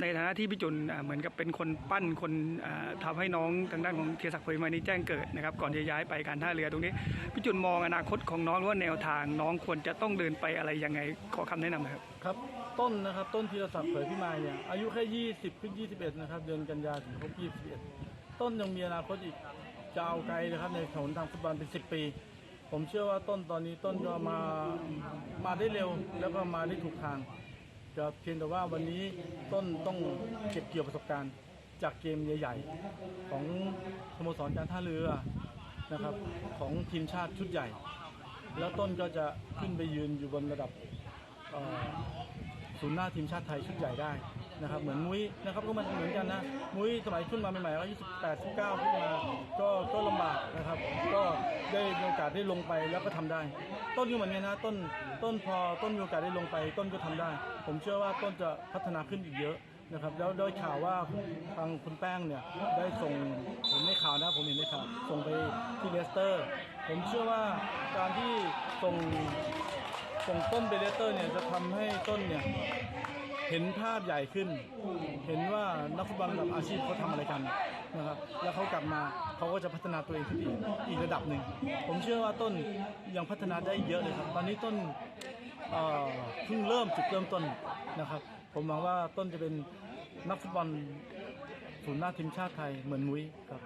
ในฐานะที่พี่จุนเหมือนกับเป็นคนปั้นคนอ่าทำให้น้องทางด้านของเทียศักดิ์เผยมานี่แจ้งเกิดนะครับก่อนจะย้ายไปการท่าเรือตรงนี้พี่จุนมองอนาคตของน้องว่าแนวทางน้องควรจะต้องเดินไปอะไรยังไงขอคำแนะนำนะครับครับ ต้นนะครับต้นธีรศักดิ์เผยพิมายเนี่ยอายุแค่20ขึ้น21นะครับเดือนกันยาถึงครบ21ต้นยังมีอนาคตอีกจะเอาไกลนะครับในถนนทางฟุตบอลเป็น10ปีผมเชื่อว่าต้นตอนนี้ต้นก็มามาได้เร็วแล้วก็มาได้ถูกทาง จะเพียงแต่ว่าวันนี้ต้นต้องเก็บเกี่ยวประสบการณ์ จากเกมใหญ่ๆ ของสโมสรการท่าเรือนะครับของทีมชาติชุดใหญ่ แล้วต้นก็จะขึ้นไปยืนอยู่บนระดับศูนย์หน้าทีมชาติไทยชุดใหญ่ได้นะครับเหมือนมุ้ยนะครับก็มันเหมือนกันนะมุ้ยสมัยขึ้นมาใหม่ๆก็28 19ขึ้นมาก็ก็ลำบากนะครับก็ ได้มีโอกาสได้ลงไปแล้วก็ทำได้ ต้นก็เหมือนกันนะต้นต้นพอต้นมีโอกาสได้ลงไป ต้นก็ทำได้ ผมเชื่อว่าต้นจะพัฒนาขึ้นอีกเยอะนะครับแล้วโดยข่าวว่าทางคุณแป้งเนี่ยได้ส่งผมในข่าวนะผมเห็นในข่าวส่งไปที่เลสเตอร์ ผมเชื่อว่าการที่ส่ง ส่งต้นเบเลเตอร์เนี่ยจะทำให้ต้นเนี่ยเห็นภาพใหญ่ขึ้น เห็นว่านักฟุตบอลระดับอาชีพเขาทำอะไรกันนะครับ แล้วเขากลับมาเขาก็จะพัฒนาตัวเองขึ้นอีกอีกระดับหนึ่ง ผมเชื่อว่าต้นยังพัฒนาได้เยอะเลยครับ ตอนนี้ต้นเอ่อเพิ่งเริ่มจุดเริ่มต้นนะครับ ผมหวังว่าต้นจะเป็นนักฟุตบอลศูนย์หน้าทีมชาติไทยเหมือนมุ้ยครับ